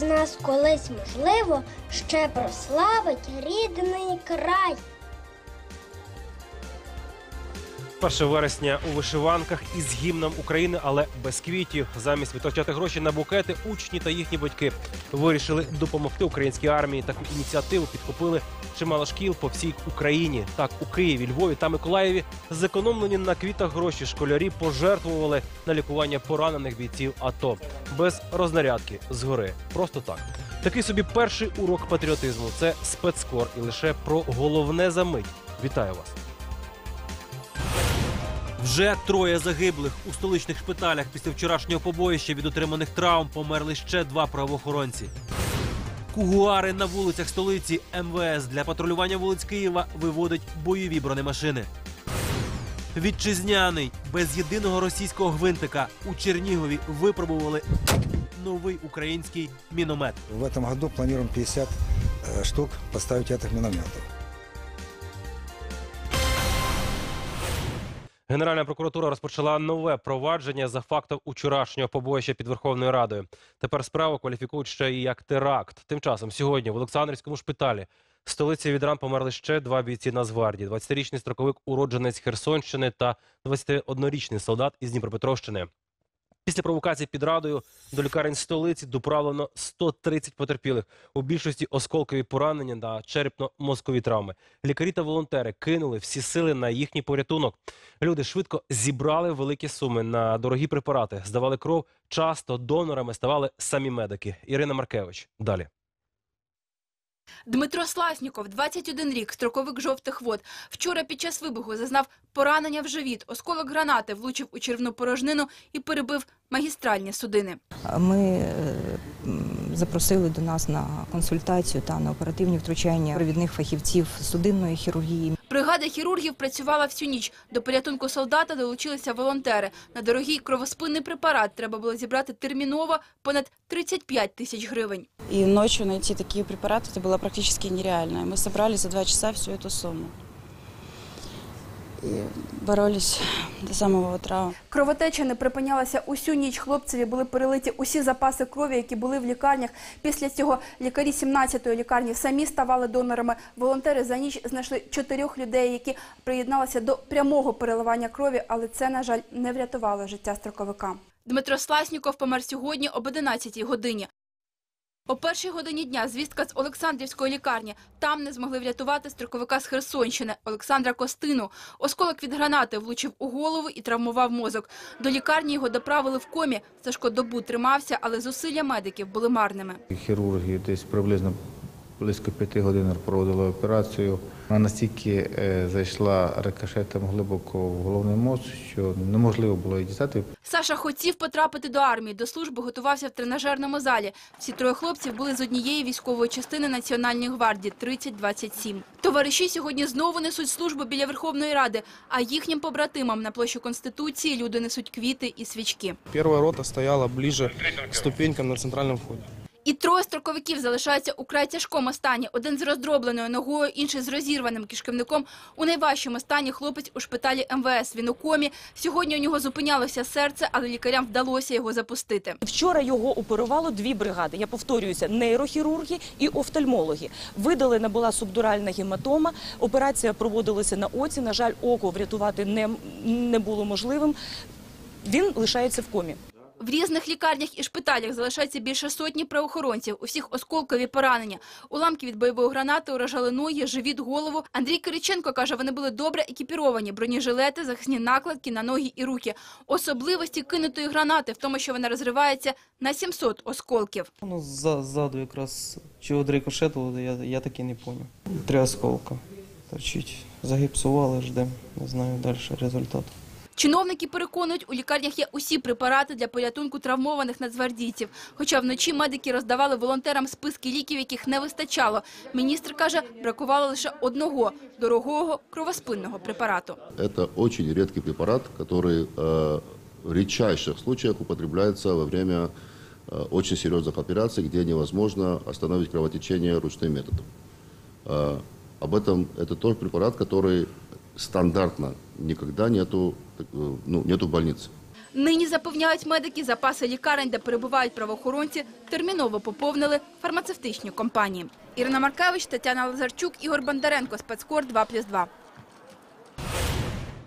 із нас колись, можливо, ще прославить рідний край. 1 вересня у вишиванках із гімном України, але без квітів. Замість витрачати гроші на букети, учні та їхні батьки вирішили допомогти українській армії. Таку ініціативу підхопили чимало шкіл по всій Україні. Так, у Києві, Львові та Миколаєві зекономлені на квітах гроші школярі пожертвували на лікування поранених бійців АТО без рознарядки згори. Просто так. Такий собі перший урок патріотизму. Це спецкор і лише про головне за мить. Вітаю вас. Вже троє загиблих у столичних шпиталях після вчорашнього побоїща від отриманих травм померли ще два правоохоронці. Кугуари на вулицях столиці МВС для патрулювання вулиць Києва виводить бойові бронемашини. Вітчизняний без єдиного російського гвинтика у Чернігові випробували новий український міномет. В этом году планируем 50 э, штук поставить этих минометов. Генеральна прокуратура розпочала нове провадження за фактом учорашнього побоїща під Верховною Радою. Тепер справу кваліфікують ще і як теракт. Тим часом сьогодні в Олександрівському шпиталі столиці від ран померли ще два бійці Нацгвардії: 20-річний строковик уродженець Херсонщини та 21-річний солдат із Дніпропетровщини. Після провокації під радою до лікарень столиці доправлено 130 потерпілих. У більшості осколкові поранення та черепно-мозкові травми. Лікарі та волонтери кинули всі сили на їхній порятунок. Люди швидко зібрали великі суми на дорогі препарати, здавали кров. Часто донорами ставали самі медики. Ірина Маркевич. Далі. Дмитро Сласніков, 21 рік, строковик жовтих вод. Вчора під час вибуху зазнав поранення в живіт. Осколок гранати влучив у червну порожнину і перебив магістральні судини. Ми е, м, запросили до нас на консультацію та на оперативні втручання провідних фахівців судинної хірургії. Бригада хірургів працювала всю ніч. До порятунку солдата долучилися волонтери. На дорогий кровоспинний препарат треба було зібрати терміново понад 35 тисяч гривень. И ночью найти такие препараты, это было практически нереально. Мы собрали за два часа всю эту сумму. И боролись до самого утра. Кровотеча не припинялася усю ніч. Хлопцеві були перелиті усі запаси крові, які були в лікарнях. Після цього лікарі 17-ї лікарні самі ставали донорами. Волонтери за ніч знайшли чотирьох людей, які приєдналися до прямого переливання крові, але це, на жаль, не врятувало життя строковика. Дмитро Сласніков помер сьогодні об 11-й годині. О першій годині дня звістка з Олександрівської лікарні. Там не змогли врятувати строковика з Херсонщини Олександра Костину. Осколок від гранати влучив у голову і травмував мозок. До лікарні його доправили в комі. Сашко добу тримався, але зусилля медиків були марними. Хірурги десь приблизно близько п'яти годин проводили операцію. Вона настільки е, зайшла рикошетом глибоко в головний мозок, що неможливо було її дістати. Саша хотів потрапити до армії. До служби готувався в тренажерному залі. Всі троє хлопців були з однієї військової частини Національної гвардії 3027. Товариші сьогодні знову несуть службу біля Верховної Ради, а їхнім побратимам на площі Конституції люди несуть квіти і свічки. Первая рота стояла ближе к ступенькам на центральном входе. І троє строковиків залишаються у край тяжкому стані. Один з роздробленою ногою, інший з розірваним кишківником. У найважчому стані хлопець у шпиталі МВС. Він у комі. Сьогодні у нього зупинялося серце, але лікарям вдалося його запустити. Вчора його оперувало дві бригади. Я повторююся, нейрохірурги і офтальмологи. Видалена була субдуральна гематома. Операція проводилася на оці. На жаль, око врятувати не, не було можливим. Він лишається в комі. В різних лікарнях і шпиталях залишається більше сотні правоохоронців. У всіх осколкові поранення. Уламки від бойової гранати уражали ноги, живіт, голову. Андрій Кириченко каже, вони були добре екіпіровані. Бронежилети, захисні накладки на ноги і руки. Особливості кинутої гранати в тому, що вона розривається на 700 осколків. Ну, за, ззаду якраз чого рикошетило, я, я так і не понял. Три осколка торчить. Загіпсували, ждемо. Не знаю далі результат. Чиновники переконують, у лікарнях є усі препарати для порятунку травмованих нацгвардійців. Хоча вночі медики роздавали волонтерам списки ліків, яких не вистачало. Міністр каже, бракувало лише одного дорогого кровоспинного препарату. Это очень редкий препарат, который э, в редчайших случаях употребляется во время э, очень серьезных операций, где невозможно остановить кровотечение ручным методом. Э, об этом это тот препарат, который стандартно никогда нету, так, э, ну, нету в. Нині запевняють медики, запаси лікарень, де перебувають правоохоронці, терміново поповнили фармацевтичні компанії. Ірина Маркевич, Тетяна Лазарчук, Ігор Бондаренко, Спецкор 2+,2.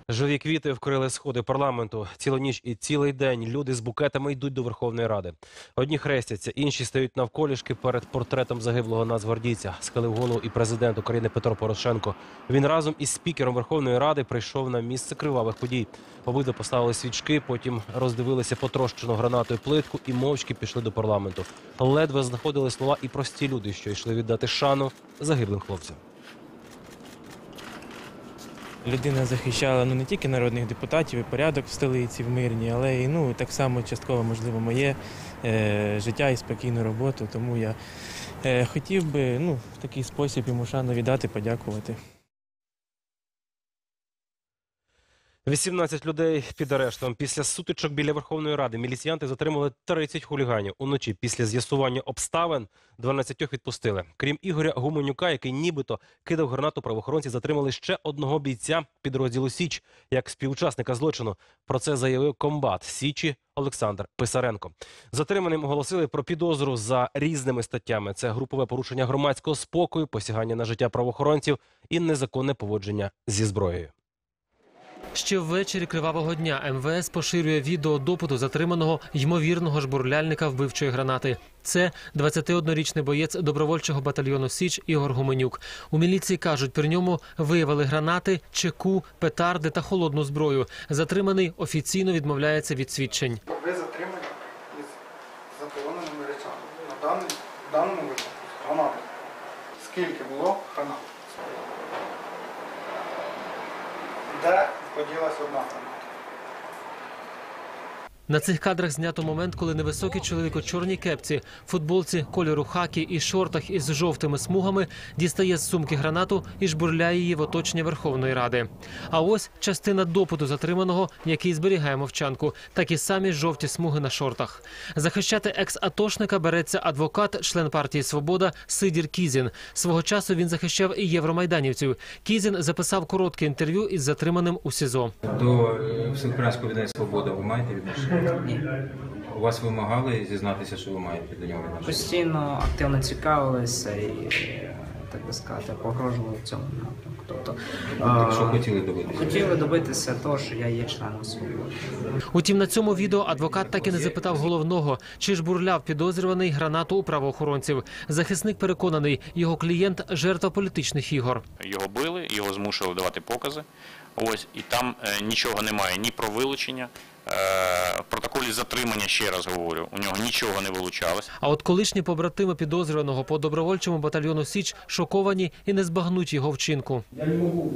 Живі квіти вкрили сходи парламенту. Цілу ніч і цілий день люди з букетами йдуть до Верховної Ради. Одні хрестяться, інші стають навколішки перед портретом загиблого нацгвардійця. Схилив голову і президент України Петро Порошенко. Він разом із спікером Верховної Ради прийшов на місце кривавих подій. Обидва поставили свічки, потім роздивилися потрощену гранатою плитку і мовчки пішли до парламенту. Ледве знаходили слова і прості люди, що йшли віддати шану загиблим хлопцям. Людина захищала ну не тільки народних депутатів і порядок в столиці в мирній, але й ну так само частково можливо моє е, життя і спокійну роботу. Тому я е, хотів би ну в такий спосіб йому шану віддати, подякувати. 18 людей під арештом. Після сутичок біля Верховної Ради міліціянти затримали 30 хуліганів. Уночі після з'ясування обставин 12 відпустили. Крім Ігоря Гуменюка, який нібито кидав гранату, правоохоронці затримали ще одного бійця підрозділу Січ як співучасника злочину. Про це заявив комбат Січі Олександр Писаренко. Затриманим оголосили про підозру за різними статтями: це групове порушення громадського спокою, посягання на життя правоохоронців і незаконне поводження зі зброєю. Ще ввечері кривавого дня МВС поширює відео допиту затриманого ймовірного жбурляльника вбивчої гранати. Це 21-річний боєць добровольчого батальйону Січ Ігор Гуменюк. У міліції кажуть, при ньому виявили гранати, чеку, петарди та холодну зброю. Затриманий офіційно відмовляється від свідчень. Ви затримані із забороненими речами. На даний, даному випадку гранати. Скільки було гранат? Де поділася одна? На цих кадрах знято момент, коли невисокий чоловік у чорній кепці, футболці кольору хакі і шортах із жовтими смугами дістає з сумки гранату і жбурляє її в оточення Верховної Ради. А ось частина допиту затриманого, який зберігає мовчанку, такі самі жовті смуги на шортах. Захищати екс-атошника береться адвокат, член партії Свобода Сидір Кізін. Свого часу він захищав і євромайданівців. Кізін записав коротке інтерв'ю із затриманим у СІЗО. До всеукраїнського віддання «Свобода» ви маєте відношення? Ні. У вас вимагали зізнатися, що ви маєте до нього відношення? Постійно активно цікавилися і, так би сказати, погрожували в цьому напрямку. Тобто, Що е, хотіли добитися? хотіли добитися того, що я є членом свободи. Утім, на цьому відео адвокат так і не запитав головного, чи ж бурляв підозрюваний гранату у правоохоронців. Захисник переконаний, його клієнт жертва політичних ігор. Його били, його змушували давати покази. Ось і там е, нічого немає ні про вилучення. Е, в протоколі затримання ще раз говорю. У нього нічого не вилучалось. А от колишні побратими підозрюваного по добровольчому батальйону Січ шоковані і не збагнуть його вчинку. Я не могу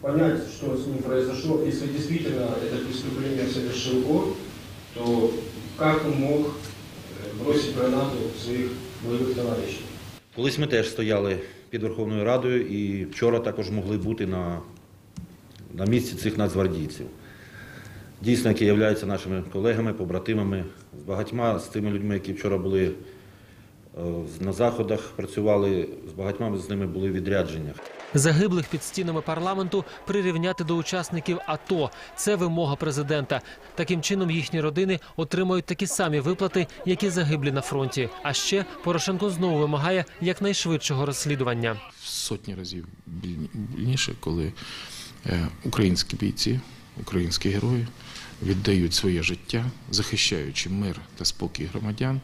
понять, что с ним произошло. Если действительно это преступление совершил он, то как он мог э, бросить гранату в своих боевых товарищей? Колись ми теж стояли під Верховною Радою і вчора також могли бути на, на місці цих нацгвардійців. Дійсно, які являються нашими колегами, побратимами, з багатьма з тими людьми, які вчора були е, на заходах, працювали, з багатьма з ними були в відрядженнях. Загиблих під стінами парламенту прирівняти до учасників АТО. Це вимога президента. Таким чином їхні родини отримають такі самі виплати, як і загиблі на фронті. А ще Порошенко знову вимагає якнайшвидшого розслідування. сотні разів більніше, коли українські бійці, українські герої віддають своє життя, захищаючи мир та спокій громадян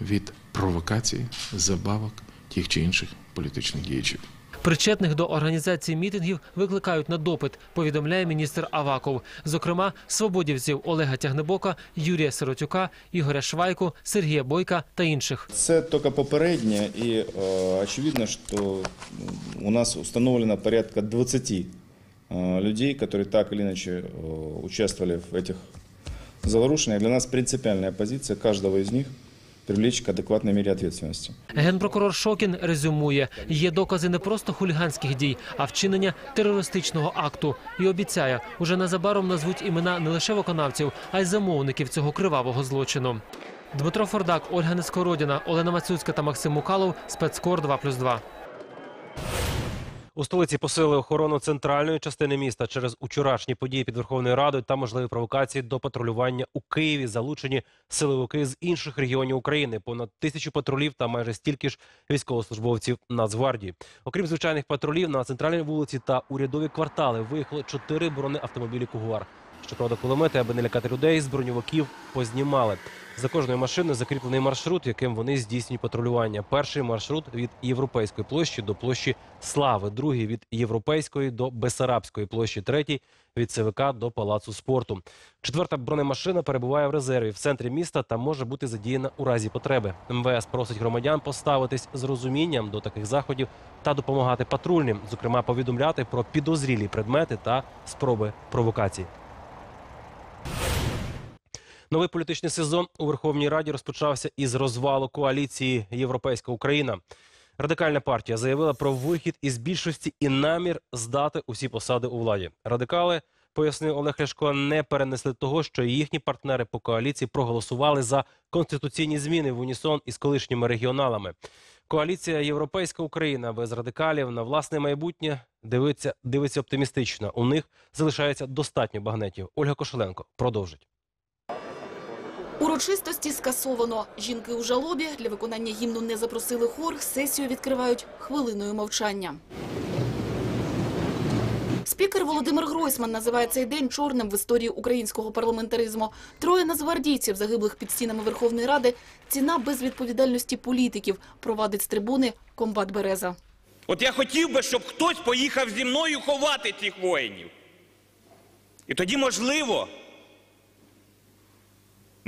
від провокацій, забавок тих чи інших політичних діячів. Причетних до організації мітингів викликають на допит, повідомляє міністр Аваков. Зокрема, свободівців Олега Тягнебока, Юрія Сиротюка, Ігоря Швайку, Сергія Бойка та інших. Це тільки попереднє, і е, очевидно, що у нас установлено порядка 20 е, людей, які так или иначе е, участвовали в этих заворушениях. Для нас принципиальная позиция каждого из них привлечь к адекватной мере ответственности. Генпрокурор Шокін резюмує, є докази не просто хуліганських дій, а вчинення терористичного акту. І обіцяє, уже незабаром назвуть імена не лише виконавців, а й замовників цього кривавого злочину. Дмитро Фордак, Ольга Нескородіна, Олена Мацюцька та Максим Мукалов. Спецкор 2+,2. У столиці посилили охорону центральної частини міста через учорашні події під Верховною Радою та можливі провокації до патрулювання у Києві. Залучені силовики з інших регіонів України. Понад тисячу патрулів та майже стільки ж військовослужбовців Нацгвардії. Окрім звичайних патрулів, на центральній вулиці та урядові квартали виїхало чотири бронеавтомобілі Кугуар. Щоправда, кулемети, аби не лякати людей, з броньовиків познімали. За кожною машиною закріплений маршрут, яким вони здійснюють патрулювання. Перший маршрут від Європейської площі до площі Слави, другий від Європейської до Бесарабської площі, третій від ЦВК до Палацу спорту. Четверта бронемашина перебуває в резерві в центрі міста та може бути задіяна у разі потреби. МВС просить громадян поставитись з розумінням до таких заходів та допомагати патрульним, зокрема повідомляти про підозрілі предмети та спроби провокацій. Новий політичний сезон у Верховній Раді розпочався із розвалу коаліції Європейська Україна. Радикальна партія заявила про вихід із більшості і намір здати усі посади у владі. Радикали, пояснив Олег Ляшко, не перенесли того, що їхні партнери по коаліції проголосували за конституційні зміни в унісон із колишніми регіоналами. Коаліція Європейська Україна без радикалів на власне майбутнє дивиться, дивиться оптимістично. У них залишається достатньо багнетів. Ольга Кошеленко продовжить. Урочистості скасовано. Жінки у жалобі для виконання гімну не запросили хор. Сесію відкривають хвилиною мовчання. Спікер Володимир Гройсман називає цей день чорним в історії українського парламентаризму. Троє нацгвардійців, загиблих під стінами Верховної Ради, ціна безвідповідальності політиків, провадить з трибуни комбат Береза. От я хотів би, щоб хтось поїхав зі мною ховати цих воїнів. І тоді, можливо,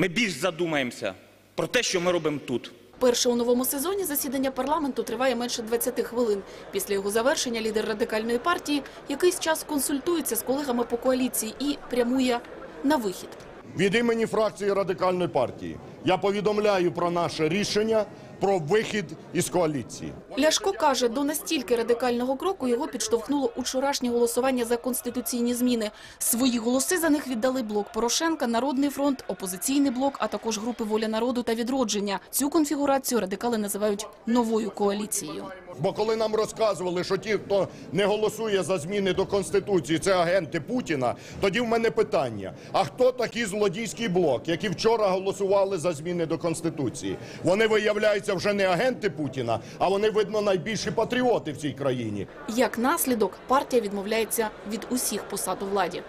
ми більш задумаємося про те, що ми робимо тут. Перше у новому сезоні засідання парламенту триває менше 20 хвилин. Після його завершення лідер радикальної партії якийсь час консультується з колегами по коаліції і прямує на вихід. Від імені фракції радикальної партії я повідомляю про наше рішення про вихід із коаліції. Ляшко каже, до настільки радикального кроку його підштовхнуло учорашнє голосування за конституційні зміни. Свої голоси за них віддали блок Порошенка, Народний фронт, опозиційний блок, а також групи Воля народу та відродження. Цю конфігурацію радикали називають новою коаліцією. Бо коли нам розказували, що ті, хто не голосує за зміни до конституції, це агенти Путіна, тоді в мене питання: а хто такий злодійський блок, які вчора голосували за зміни до конституції? Вони виявляються вже не агенти Путіна, а вони видно найбільші патріоти в цій країні. Як наслідок, партія відмовляється від усіх посад у владі.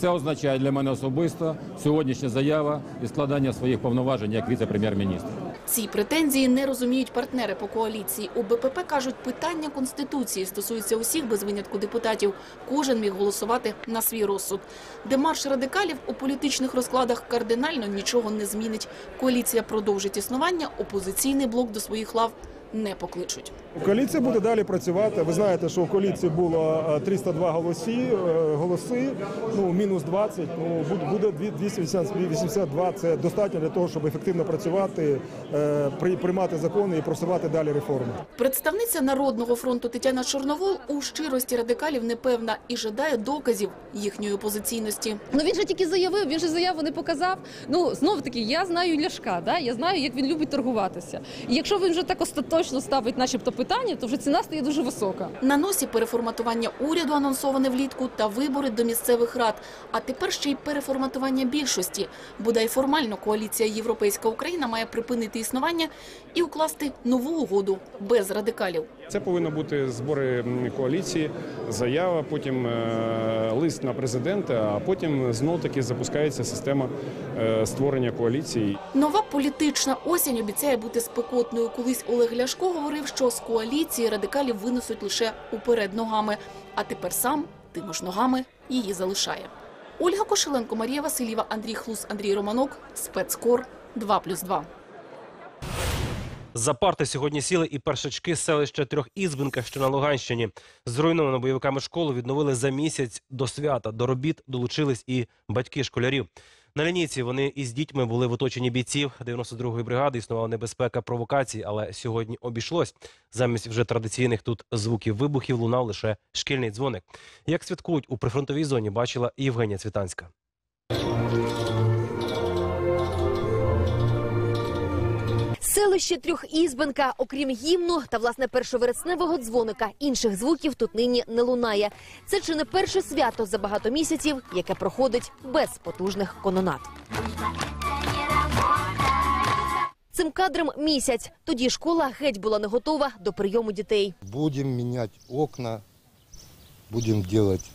Це означає для мене особисто сьогоднішня заява і складання своїх повноважень як віце-прем'єр-міністра. Ці претензії не розуміють партнери по коаліції. У БПП кажуть, питання конституції стосується усіх без винятку депутатів. Кожен міг голосувати на свій розсуд. Демарш радикалів у політичних розкладах кардинально нічого не змінить. Коаліція продовжить існування. Опозиційний блок до своїх лав не покличуть. Коаліція буде далі працювати. Ви знаєте, що у коаліції було е, 302 голоси, е, голоси, ну мінус 20, ну буде- буде 282. Це достатньо для того, щоб ефективно працювати, е, при- приймати закони і просувати далі реформи. Представниця Народного фронту Тетяна Чорновол у щирості радикалів не певна і жадає доказів їхньої опозиційності. Ну він же тільки заявив, він же заяву не показав. Ну знов таки, я знаю Ляшка, да? я знаю, як він любить торгуватися. І якщо він вже так остаточно ставить, начебто, питання, то вже ціна стає дуже висока. На носі переформатування уряду анонсоване влітку та вибори до місцевих рад. А тепер ще й переформатування більшості. Бодай формально коаліція Європейська Україна має припинити існування і укласти нову угоду без радикалів. Це повинно бути збори коаліції, заява, потім е, лист на президента, а потім знов таки запускається система е, створення коаліції. Нова політична осінь обіцяє бути спекотною. Колись Олег Ляшко говорив, що з коаліції радикалів винесуть лише уперед ногами. А тепер сам тими ж ногами її залишає. Ольга Кошеленко, Марія Васильєва, Андрій Хлус, Андрій Романок, спецкор 2+,2. За парти сьогодні сіли і першачки селища Трьох Ізбинка, що на Луганщині. Зруйновану бойовиками школу відновили за місяць до свята. До робіт долучились і батьки школярів. На лінійці вони із дітьми були в оточенні бійців 92-ї бригади. Існувала небезпека провокацій, але сьогодні обійшлось. Замість вже традиційних тут звуків вибухів лунав лише шкільний дзвоник. Як святкують у прифронтовій зоні, бачила Євгенія Цвітанська. Селище Трьохізбенка, окрім гімну та власне першовересневого дзвоника, інших звуків тут нині не лунає. Це чи не перше свято за багато місяців, яке проходить без потужних кононат. Цим кадром місяць. Тоді школа геть була не готова до прийому дітей. Будем менять окна, будем делать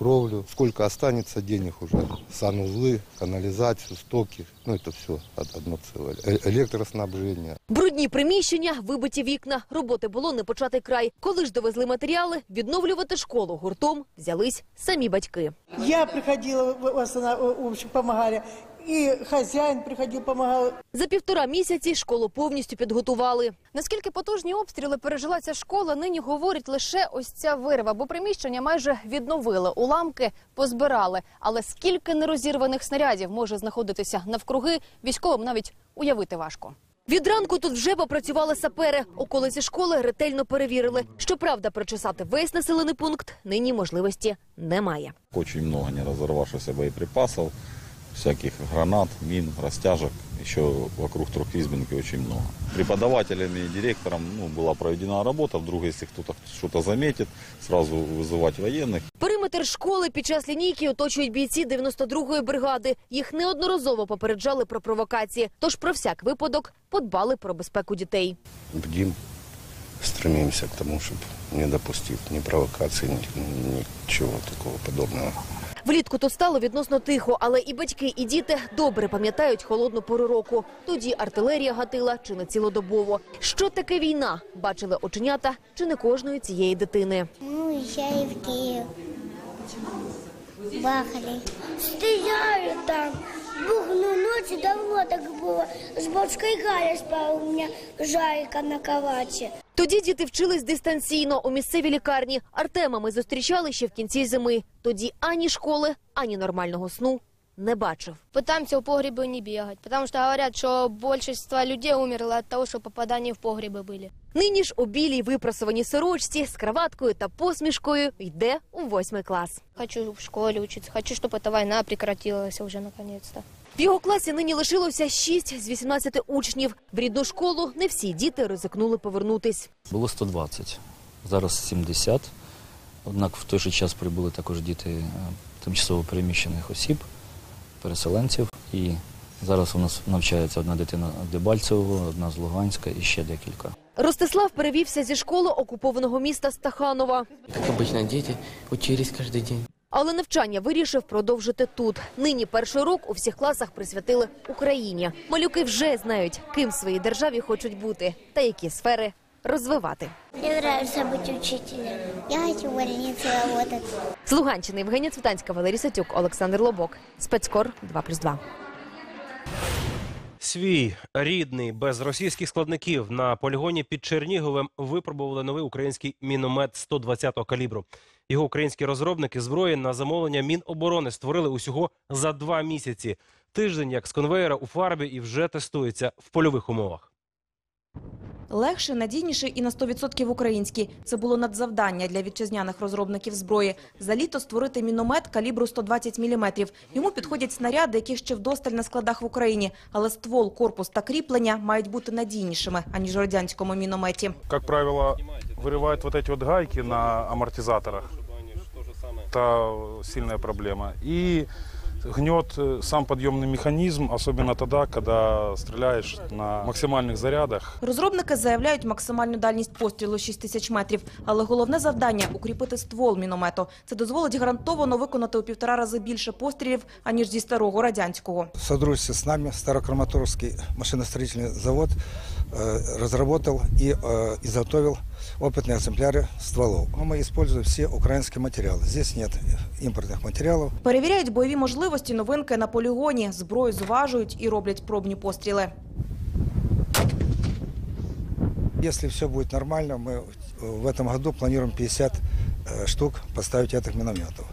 кровлю. Сколько останется денег уже? Санузлы, канализацию, стоки. Ну, это все одно целое. Э- Электроснабжение. Брудні приміщення, вибиті вікна. Роботи було не початий край. Коли ж довезли матеріали, відновлювати школу гуртом взялись самі батьки. Я приходила, в основном, в общем, помогали. И хозяин приходил, помогал. За півтора місяці школу повністю підготували. Наскільки потужні обстріли пережила ця школа, нині говорить лише ось ця вирва, бо приміщення майже відновили, уламки позбирали. Але скільки нерозірваних снарядів може знаходитися навкруги, військовим навіть уявити важко. Від ранку тут вже попрацювали сапери. Околиці школи ретельно перевірили. Щоправда, прочесати весь населений пункт нині можливості немає. Очень много не разорвавшихся боеприпасов, всяких гранат, мин, растяжек. Еще вокруг Трехизбинки очень много. Преподавателями и директором ну, была проведена работа. Вдруг, если кто-то что-то заметит, сразу вызывать военных. Периметр школи під час лінійки оточують бійці 92-ї бригади. Їх неодноразово попереджали про провокації. Тож про всяк випадок подбали про безпеку дітей. Бдим, стремимся к тому, чтобы не допустить ни провокаций, ни, ничего такого подобного. Влітку тут стало відносно тихо, але і батьки, і діти добре пам'ятають холодну пору року. Тоді артилерія гатила чи не цілодобово. Що таке війна? Бачили оченята чи не кожної цієї дитини. Ну, уезжали в Киев. Бахали. Стреляли там. Бухну ночью давно так было. С бабушкой Галя спала у меня Жарика на кровати. Тоді діти вчились дистанційно у місцевій лікарні. Артема ми зустрічали ще в кінці зими. Тоді ані школи, ані нормального сну не бачив. Пытаемся в погребы не бегать, потому что говорят, что большинство людей умерло от того, что попадания в погребы были. Нині ж у білій випрасованій сорочці з краваткою та посмішкою йде у восьмий клас. Хочу в школе учиться, хочу, чтобы эта война прекратилась уже наконец-то. В його класі нині лишилося 6 з 18 учнів. В рідну школу не всі діти ризикнули повернутись. Було 120, зараз 70. Однак в той же час прибули також діти е, тимчасово переміщених осіб, переселенців. І зараз у нас навчається одна дитина Дебальцевого, одна з Луганська і ще декілька. Ростислав перевівся зі школи окупованого міста Стаханова. Как обычно, дети учились каждый день. Але навчання вирішив продовжити тут. Нині перший урок у всіх класах присвятили Україні. Малюки вже знають, ким в своїй державі хочуть бути та які сфери розвивати. Мне нравится быть учителем. Я хочу в больнице работать. З Луганщини Євгенія Цвітанська, Валерій Сатюк, Олександр Лобок. Спецкор 2+,2. Свій рідний без російських складників на полігоні під Черніговем випробували новий український міномет 120-го калібру. Його українські розробники зброї на замовлення Міноборони створили усього за два місяці. Тиждень як з конвейера у фарбі і вже тестується в польових умовах. Легше, надійніше і на 100% український. Це було надзавдання для вітчизняних розробників зброї. За літо створити міномет калібру 120 мм. Йому підходять снаряди, яких ще вдосталь на складах в Україні. Але ствол, корпус та кріплення мають бути надійнішими, аніж у радянському мінометі. Как правило, вырывают вот эти вот гайки на амортизаторах. Это сильная проблема. И гнет э, сам подъемный механизм, особенно тогда, когда стреляешь на максимальных зарядах. Розробники заявляють максимальну дальність пострілу 6 тисяч метрів. Але головне завдання – укріпити ствол міномету. Це дозволить гарантовано виконати у півтора рази більше пострілів, аніж зі старого радянського. В содружестве с нами Старокраматорский машиностроительный завод э, разработал и э, изготовил опытные экземпляры стволов. Но мы используем все украинские материалы. Здесь нет импортных материалов. Перевіряють бойові можливості новинки на полігоні, зброю зважують і роблять пробні постріли. Если все будет нормально, мы в этом году планируем 50 э, штук поставить этих минометов.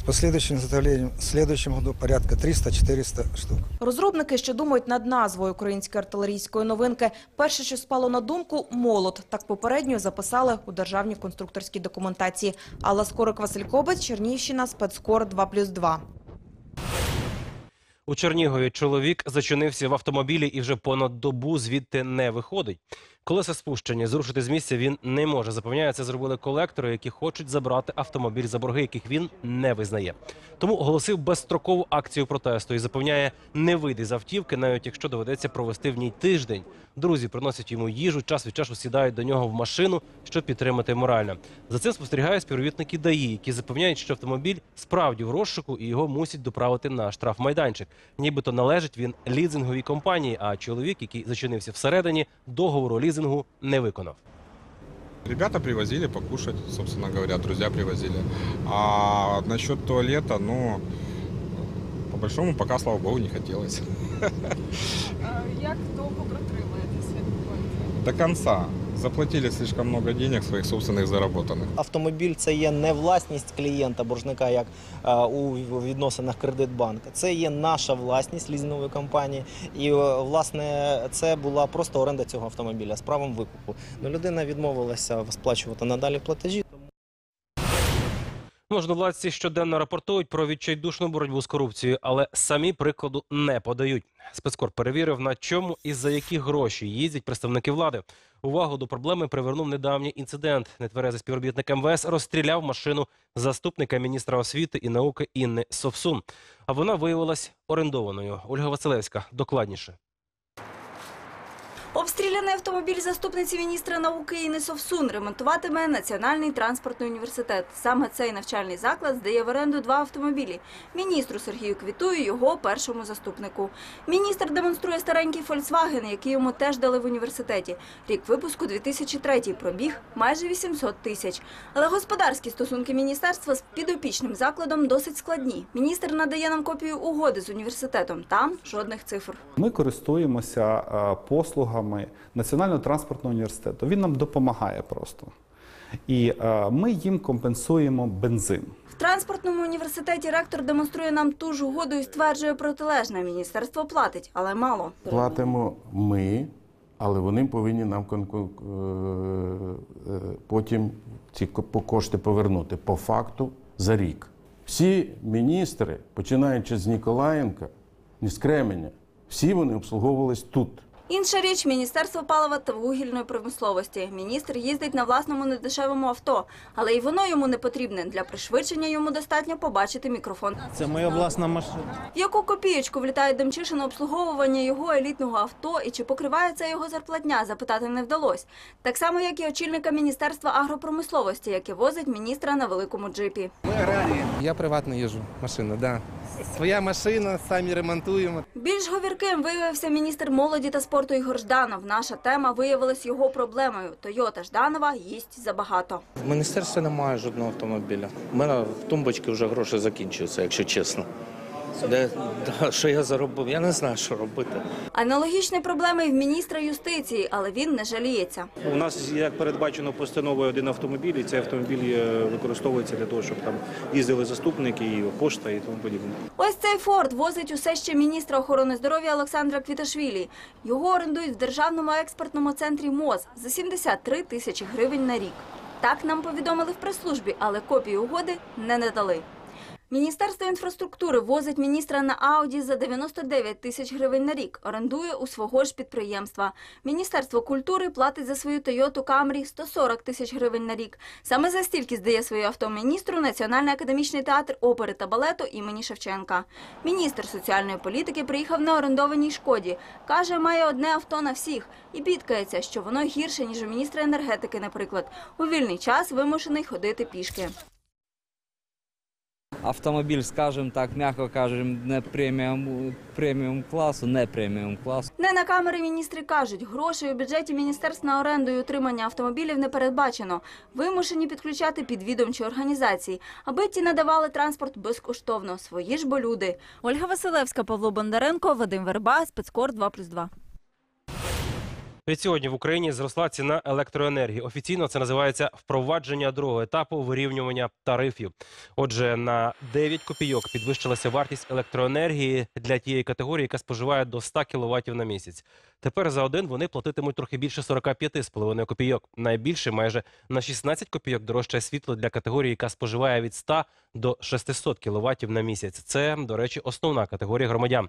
С последующим изготовлением в следующем году порядка 300-400 штук. Розробники ще думають над назвою української артилерійської новинки. Перше, що спало на думку – «Молот». Так попередньо записали у державній конструкторській документації. Алла Скорик, Василь Кобець, Чернігівщина, спецкор 2+,2. У Чернігові чоловік зачинився в автомобілі і вже понад добу звідти не виходить. Колеса спущені, зрушити з місця він не може. Запевняє, це зробили колектори, які хочуть забрати автомобіль за борги, яких він не визнає. Тому оголосив безстрокову акцію протесту і запевняє, не вийде з автівки, навіть якщо доведеться провести в ній тиждень. Друзі приносять йому їжу, час від часу сідають до нього в машину, щоб підтримати морально. За цим спостерігають співробітники ДАІ, які запевняють, що автомобіль справді в розшуку і його мусять доправити на штрафмайданчик. Нібито належить він лізинговій компанії, а чоловік, який зачинився всередині, договору лізингу не виконав. Ребята привозили покушать, собственно говоря, друзья привозили. А насчет туалета, ну, по большому пока, слава богу, не хотелось. Як довго протримаєтеся? До конца. Заплатили слишком много денег своих собственных заработанных. Автомобіль це є не власність клієнта боржника, як е, у відносинах Кредитбанка. Це є наша власність лізингової компанії. І е, власне це була просто оренда цього автомобіля з правом викупу. Ну, людина відмовилася сплачувати надалі платежі. Можновладці щоденно рапортують про відчайдушну боротьбу з корупцією, але самі прикладу не подають. Спецкор перевірив, на чому і за які гроші їздять представники влади. Увагу до проблеми привернув недавній інцидент. Нетверезий співробітник МВС розстріляв машину заступника міністра освіти і науки Інни Совсун. А вона виявилась орендованою. Ольга Василевська докладніше. Автомобіль заступниці міністра науки Інни Совсун ремонтуватиме Національний транспортний університет. Саме цей навчальний заклад здає в оренду два автомобілі. Міністру Сергію Квітую, його першому заступнику. Міністр демонструє старенький Фольксваген, який йому теж дали в університеті. Рік випуску 2003, пробіг майже 800 тисяч. Але господарські стосунки міністерства з підопічним закладом досить складні. Міністр надає нам копію угоди з університетом. Там жодних цифр. Ми користуємося е, послугами Національного транспортного університету. Він нам допомагає просто. І е, ми їм компенсуємо бензин. В транспортному університеті ректор демонструє нам ту ж угоду і стверджує протилежне. Міністерство платить, але мало. Платимо ми, але вони повинні нам конку- е, е, потім ці кошти повернути по факту за рік. Всі міністри, починаючи з Ніколаєнка, з Кременя, всі вони обслуговувались тут. Інша річ Міністерство палива та вугільної промисловості. Міністр їздить на власному недешевому авто, але і воно йому не потрібне. Для пришвидшення йому достатньо побачити мікрофон. Це моя власна машина. В яку копієчку влітає Демчишин на обслуговування його елітного авто і чи покривається його зарплатня, запитати не вдалося. Так само, як і очільника Міністерства агропромисловості, яке возить міністра на великому джипі. Я приватно їжджу, машина, да. Своя машина, самі ремонтуємо. Більш говірким виявився міністр молоді та спорту Ігор Жданов. Наша тема виявилась його проблемою. Тойота Жданова їсть забагато. В міністерстві немає жодного автомобіля. У мене в тумбочці вже гроші закінчуються, якщо чесно. Де, да, що я заробив? Я не знаю, що робити. Аналогічні проблеми і в міністра юстиції, але він не жаліється. У нас як передбачено постановою один автомобіль, і цей автомобіль е, використовується для того, щоб там їздили заступники, і пошта і тому подібне. Ось цей Форд возить усе ще міністра охорони здоров'я Олександра Квіташвілі. Його орендують в державному експертному центрі МОЗ за 73 тисячі гривень на рік. Так нам повідомили в прес-службі, але копію угоди не надали. Міністерство інфраструктури возить міністра на Ауді за 99 тисяч гривень на рік, орендує у свого ж підприємства. Міністерство культури платить за свою Тойоту Камрі 140 тисяч гривень на рік. Саме за стільки здає своє авто міністру Національний академічний театр опери та балету імені Шевченка. Міністр соціальної політики приїхав на орендованій шкоді. Каже, має одне авто на всіх і бідкається, що воно гірше ніж у міністра енергетики, наприклад. У вільний час вимушений ходити пішки. Автомобіль, скажімо так, м'яко кажемо, не преміум, преміум класу, не преміум класу. Не на камери міністри кажуть, грошей у бюджеті міністерств на оренду і утримання автомобілів не передбачено. Вимушені підключати підвідомчі організації, аби ті надавали транспорт безкоштовно. Свої ж бо люди. Ольга Василевська, Павло Бондаренко, Вадим Верба, спецкор 2+,2. Відсьогодні в Україні зросла ціна електроенергії. Офіційно це називається впровадження другого етапу вирівнювання тарифів. Отже, на 9 копійок підвищилася вартість електроенергії для тієї категорії, яка споживає до 100 кВт на місяць. Тепер за один вони платитимуть трохи більше 45,5 копійок. Найбільше майже на 16 копійок дорожче світло для категорії, яка споживає від 100 до 600 кВт на місяць. Це, до речі, основна категорія громадян.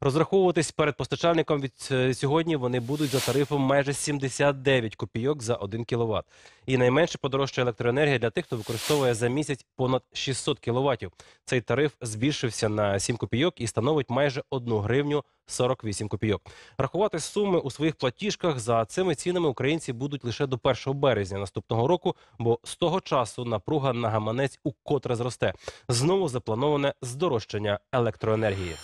Розраховуватись перед постачальником від е, сьогодні вони будуть за тарифом майже 79 копійок за 1 кВт. І найменше подорожча електроенергія для тих, хто використовує за місяць понад 600 кВт. Цей тариф збільшився на 7 копійок і становить майже 1 гривню 48 копійок. Рахувати суми у своїх платіжках за цими цінами українці будуть лише до 1 березня наступного року, бо з того часу напруга на гаманець укотре зросте. Знову заплановане здорожчання електроенергії.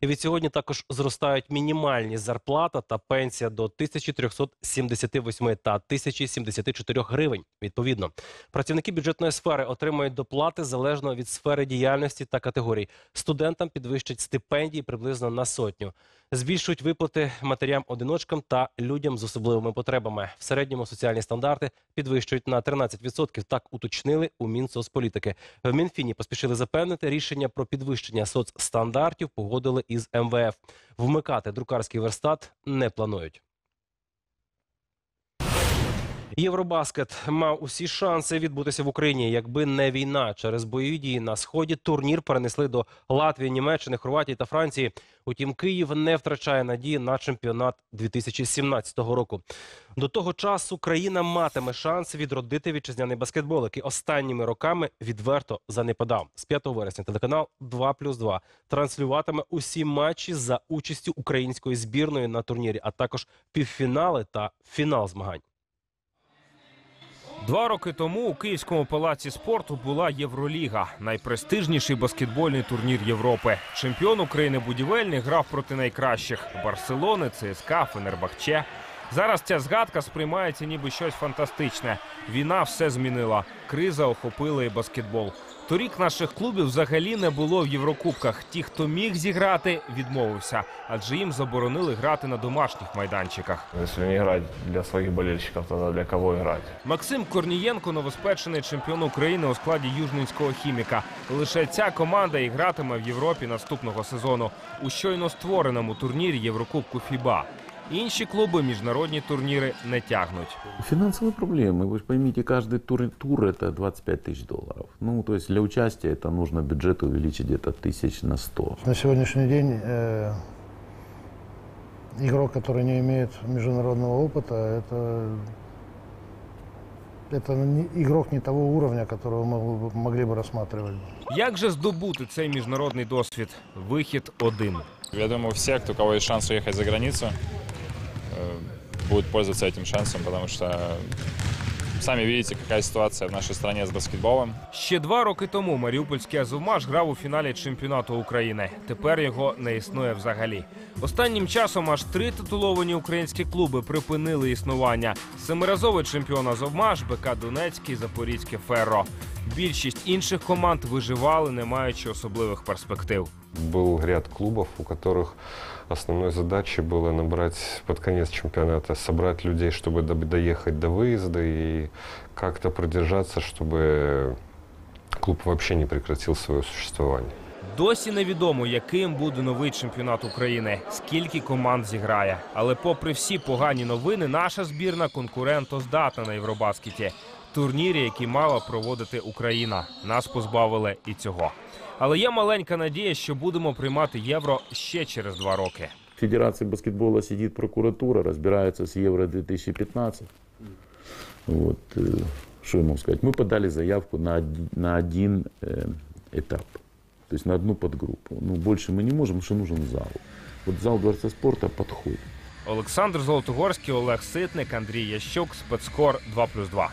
І від сьогодні також зростають мінімальні зарплата та пенсія до 1378 та 1074 гривень. Відповідно, працівники бюджетної сфери отримують доплати залежно від сфери діяльності та категорій. Студентам підвищать стипендії приблизно на сотню. Збільшують виплати матерям-одиночкам та людям з особливими потребами. В середньому соціальні стандарти підвищують на 13%. Так уточнили у Мінсоцполітики. В Мінфіні поспішили запевнити, рішення про підвищення соцстандартів погодили із МВФ. Вмикати друкарський верстат не планують. Євробаскет мав усі шанси відбутися в Україні, якби не війна. Через бойові дії на сході турнір перенесли до Латвії, Німеччини, Хорватії та Франції. Утім, Київ не втрачає надії на чемпіонат 2017 року. До того часу країна матиме шанс відродити вітчизняний баскетбол, який останніми роками відверто занепадав. З 5 вересня телеканал 2+,2 транслюватиме усі матчі за участю української збірної на турнірі, а також півфінали та фінал змагань. Два роки тому у Київському палаці спорту була Євроліга, найпрестижніший баскетбольний турнір Європи. Чемпіон України будівельник грав проти найкращих Барселони, ЦСКА, Фенербахче. Зараз ця згадка сприймається ніби щось фантастичне. Війна все змінила. Криза охопила і баскетбол. Торік наших клубів взагалі не було в Єврокубках. Ті, хто міг зіграти, відмовився, адже їм заборонили грати на домашніх майданчиках. Не играть для своих болельщиков, тогда для кого играть? Максим Корнієнко новоспечений чемпіон України у складі южненського хіміка. Лише ця команда і гратиме в Європі наступного сезону у щойно створеному турнірі Єврокубку ФІБА. Інші клуби міжнародні турніри не тягнуть. Финансовые проблемы. Вы же поймите, каждый тур, тур это 25 тысяч долларов. Ну, то есть для участия это нужно бюджет увеличить где-то тысяч на 100. На сегодняшний день э, игрок, который не имеет международного опыта, это, это не- игрок не того уровня, которого мы бы- могли бы рассматривать. Як же здобути цей міжнародний досвід? Вихід один. Я думаю, все, кто у кого есть шанс уехать за границу, э, будут пользоваться этим шансом, потому что сами видите, какая ситуация в нашей стране с баскетболом. Ще два роки тому Маріупольський Азовмаш грав у фіналі чемпіонату України. Тепер його не існує взагалі. Останнім часом аж три титуловані українські клуби припинили існування: семиразовий чемпіон Азовмаш, БК Донецький, Запорізьке Ферро. Більшість інших команд виживали, не маючи особливих перспектив. Был ряд клубов, у которых основной задачей было набрать под конец чемпионата, собрать людей, чтобы до- доехать до выезда и как-то продержаться, чтобы клуб вообще не прекратил свое существование. Досі невідомо, яким буде новий чемпіонат України, скільки команд зіграє. Але, попри всі погані новини, наша збірна конкурентоздатна на Євробаскеті. Турнірі, які мала проводити Україна. Нас позбавили і цього. Але є маленька надія, що будемо приймати євро ще через два роки. В Федерации баскетбола сидит прокуратура, разбирается с Евро 2015. Вот, э, что я могу сказать? Мы подали заявку на, оди- на один э, этап, то есть на одну подгруппу. Ну, больше мы не можем, потому что нужен зал. Вот зал Дворца спорта подходит. Олександр Золотогорський, Олег Ситник, Андрій Ящук, спецкор 2+,2.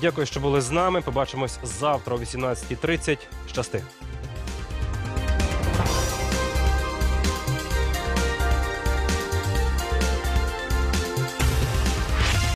Дякую, що були з нами. Побачимось завтра о 18.30. Щасти.